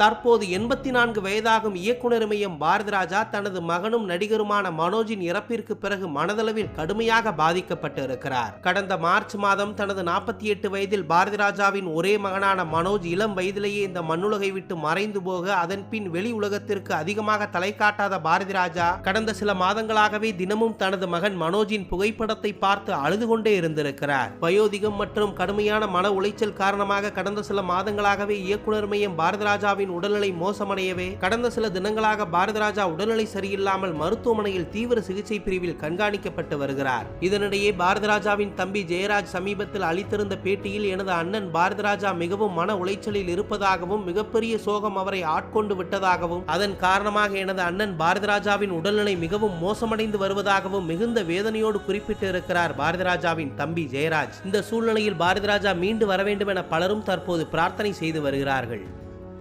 தற்போது எண்பத்தி நான்கு வயதாகும் இயக்குனர் இமயம் பாரதிராஜா தனது மகனும் நடிகருமான மனோஜின் இறப்பிற்கு பிறகு மனதளவில் கடுமையாக பாதிக்கப்பட்டு இருக்கிறார் கடந்த மார்ச் மாதம் தனது நாற்பத்தி எட்டு வயதில் பாரதிராஜாவின் ஒரே மகனான மனோஜ் இளம் வயதிலேயே இந்த மண்ணுலகை விட்டு மறைந்து போக அதன் பின் வெளி உலகத்திற்கு அதிகமாக தலை காட்டாத பாரதிராஜா கடந்த சில மாதங்களாகவே தினமும் தனது மகன் மனோஜின் புகைப்படத்தை பார்த்து அழுது கொண்டே இருந்திருக்கிறார். வயோதிகம் மற்றும் கடுமையான மன உளைச்சல் காரணமாக கடந்த சில மாதங்களாகவே இயக்குனர் மையம் பாரதிராஜாவின் உடல்நிலை மோசமடையவே கடந்த சில தினங்களாக பாரதிராஜா உடல்நிலை சரியில்லாமல் மருத்துவமனையில் தீவிர சிகிச்சை பிரிவில் கண்காணிக்கப்பட்டு வருகிறார். இதனிடையே பாரதிராஜாவின் தம்பி ஜெயராஜ் சமீபத்தில் அளித்திருந்த பேட்டியில் எனது அண்ணன் பாரதிராஜா மிகவும் மன உளைச்சலில் இருப்பதாகவும் மிகப்பெரிய சோகம் அவரை ஆட்கொண்டு விட்டதாகவும் அதன் காரணமாக எனது அண்ணன் பாரதிராஜாவின் உடல்நிலை மிகவும் மோசமடைந்து வருவதாகவும் மிகுந்த வேதனையோடு குறிப்பிட்டு இருக்கிறார் பாரதிராஜாவின் தம்பி ஜெயராஜ். இந்த சூழ்நிலையில் பாரதிராஜா மீண்டு வர வேண்டும் என பலரும் தற்போது பிரார்த்தனை செய்து வருகிறார்கள்.